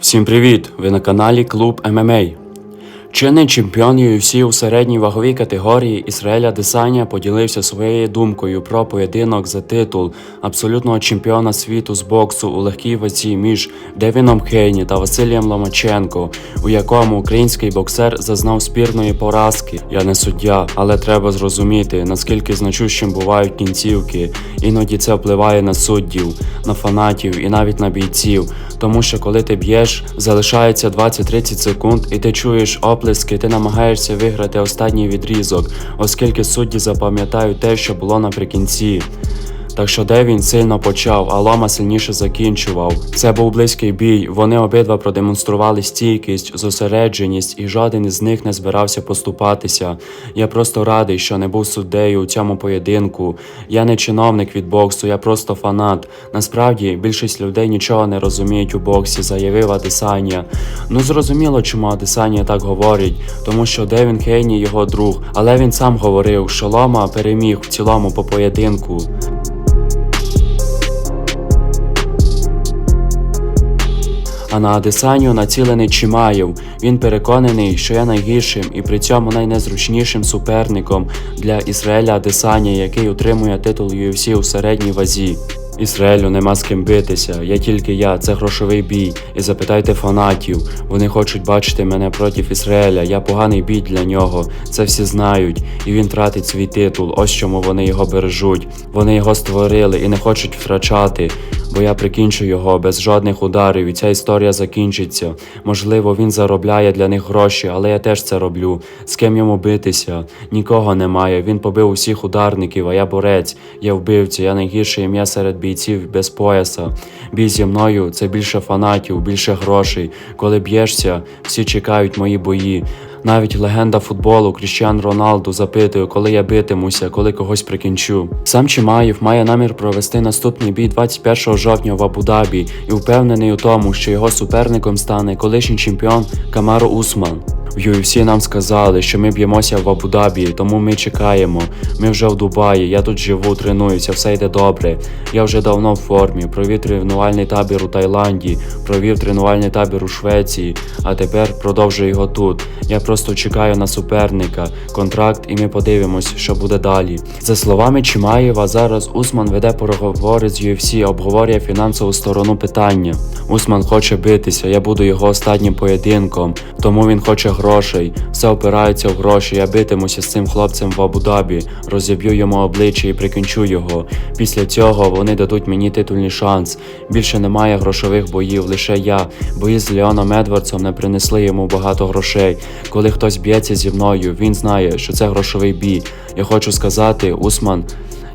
Всім привіт! Ви на каналі Клуб ММА. Чинний чемпіон UFC у середній ваговій категорії Ізраїля Десаня поділився своєю думкою про поєдинок за титул абсолютного чемпіона світу з боксу у легкій вазі між Девіном Хейні та Василієм Ломаченко, у якому український боксер зазнав спірної поразки. Я не суддя, але треба зрозуміти, наскільки значущим бувають кінцівки. Іноді це впливає на суддів, на фанатів і навіть на бійців. Тому що коли ти б'єш, залишається 20-30 секунд, і ти чуєш оплески, ти намагаєшся виграти останній відрізок, оскільки судді запам'ятають те, що було наприкінці. Так що Девін сильно почав, а Лома сильніше закінчував. Це був близький бій. Вони обидва продемонстрували стійкість, зосередженість, і жоден із них не збирався поступатися. Я просто радий, що не був суддею у цьому поєдинку. Я не чиновник від боксу, я просто фанат. Насправді більшість людей нічого не розуміють у боксі, заявив Адесанія. Ну зрозуміло, чому Адесанія так говорить, тому що Девін Хейні його друг, але він сам говорив, що Лома переміг в цілому по поєдинку. А на Адесанію націлений Чимаєв. Він переконаний, що є найгіршим і при цьому найнезручнішим суперником для Ізраїля Адесанія, який утримує титул UFC у середній вазі. Ізраїлю нема з ким битися, я тільки я, це грошовий бій. І запитайте фанатів. Вони хочуть бачити мене проти Ізраїля. Я поганий бій для нього. Це всі знають. І він тратить свій титул. Ось чому вони його бережуть. Вони його створили і не хочуть втрачати. Бо я прикінчу його без жодних ударів, і ця історія закінчиться. Можливо, він заробляє для них гроші, але я теж це роблю. З ким йому битися? Нікого немає. Він побив усіх ударників, а я борець, я вбивця, я найгірше ім'я серед бійців без пояса. Бій зі мною це більше фанатів, більше грошей. Коли б'єшся, всі чекають мої бої. Навіть легенда футболу Кріщан Роналду запитує, коли я битимуся, коли когось прикінчу. Сам Чимаєв має намір провести наступний бій 21 жовтня в Абу-Дабі і впевнений у тому, що його суперником стане колишній чемпіон Камаро Усман. В UFC нам сказали, що ми б'ємося в Абу-Дабі, тому ми чекаємо. Ми вже в Дубаї, я тут живу, тренуюся, все йде добре. Я вже давно в формі, провів тренувальний табір у Таїланді, провів тренувальний табір у Швеції, а тепер продовжую його тут. Я просто чекаю на суперника, контракт, і ми подивимось, що буде далі. За словами Чимаєва, зараз Усман веде переговори з UFC, обговорює фінансову сторону питання. Усман хоче битися, я буду його останнім поєдинком, тому він хоче грошей. Все опирається в гроші. Я битимуся з цим хлопцем в Абу-Дабі, розіб'ю йому обличчя і прикінчу його. Після цього вони дадуть мені титульний шанс. Більше немає грошових боїв, лише я. Бої з Леоном Едвардсом не принесли йому багато грошей. Коли хтось б'ється зі мною, він знає, що це грошовий бій. Я хочу сказати, Усман.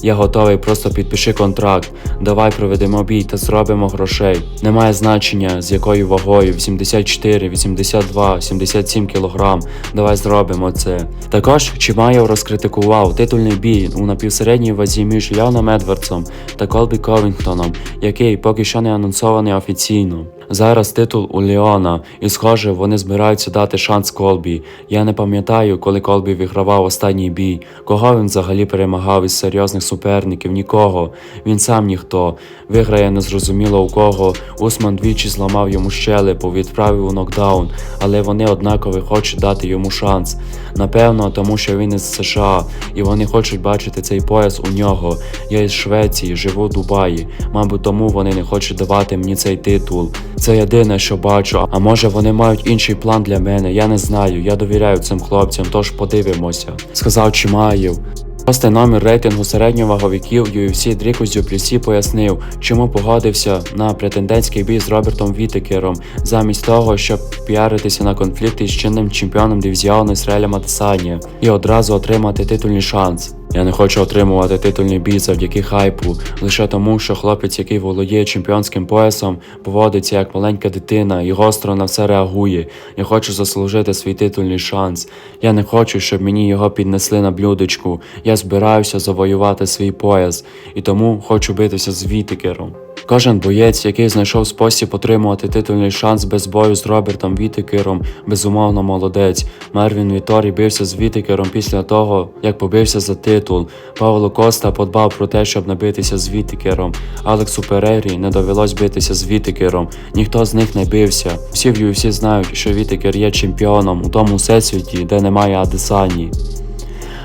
Я готовий, просто підпиши контракт. Давай проведемо бій та зробимо грошей. Немає значення з якою вагою 84, 82, 77 кілограм. Давай зробимо це. Також Чимаєв розкритикував титульний бій у напівсередній вазі між Леоном Едвардсом та Колбі Ковінгтоном, який поки що не анонсований офіційно. Зараз титул у Леона, і схоже, вони збираються дати шанс Колбі. Я не пам'ятаю, коли Колбі вигравав останній бій. Кого він взагалі перемагав із серйозних суперників? Нікого. Він сам ніхто. Виграє незрозуміло у кого. Усман двічі зламав йому щелепу, відправив у нокдаун, але вони однаково хочуть дати йому шанс. Напевно, тому що він із США, і вони хочуть бачити цей пояс у нього. Я із Швеції, живу в Дубаї. Мабуть, тому вони не хочуть давати мені цей титул. Це єдине, що бачу. А може вони мають інший план для мене? Я не знаю. Я довіряю цим хлопцям, тож подивимося. Сказав Чимаєв. Шостий номер рейтингу середньоваговиків UFC Дріко Дюплісі пояснив, чому погодився на претендентський бій з Робертом Вітекером, замість того, щоб піаритися на конфлікти з чинним чемпіоном дивізіону Ізраїля Матасані і одразу отримати титульний шанс. Я не хочу отримувати титульний бій завдяки хайпу, лише тому, що хлопець, який володіє чемпіонським поясом, поводиться як маленька дитина і гостро на все реагує. Я хочу заслужити свій титульний шанс. Я не хочу, щоб мені його піднесли на блюдечку. Я збираюся завоювати свій пояс і тому хочу битися з Вітикером. Кожен боєць, який знайшов спосіб отримувати титульний шанс без бою з Робертом Вітикером, безумовно молодець. Мервін Віторі бився з Вітикером після того, як побився за титул. Павло Коста подбав про те, щоб набитися з Вітикером. Алексу Перері не довелось битися з Вітикером. Ніхто з них не бився. Всі в UFC знають, що Вітикер є чемпіоном у тому всесвіті, де немає Адесані.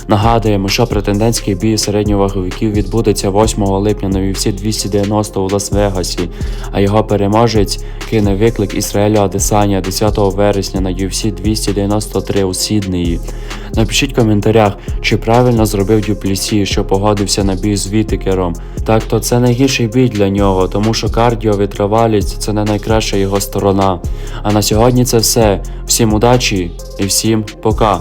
Нагадуємо, що претендентський бій середньоваговиків відбудеться 8 липня на UFC 290 у Лас-Вегасі, а його переможець кине виклик Ісраїлю Адесаня 10 вересня на UFC 293 у Сіднеї. Напишіть в коментарях, чи правильно зробив Дюплісі, що погодився на бій з Вітикером. Так то це найгірший бій для нього, тому що кардіо витривалість це не найкраща його сторона. А на сьогодні це все. Всім удачі і всім пока!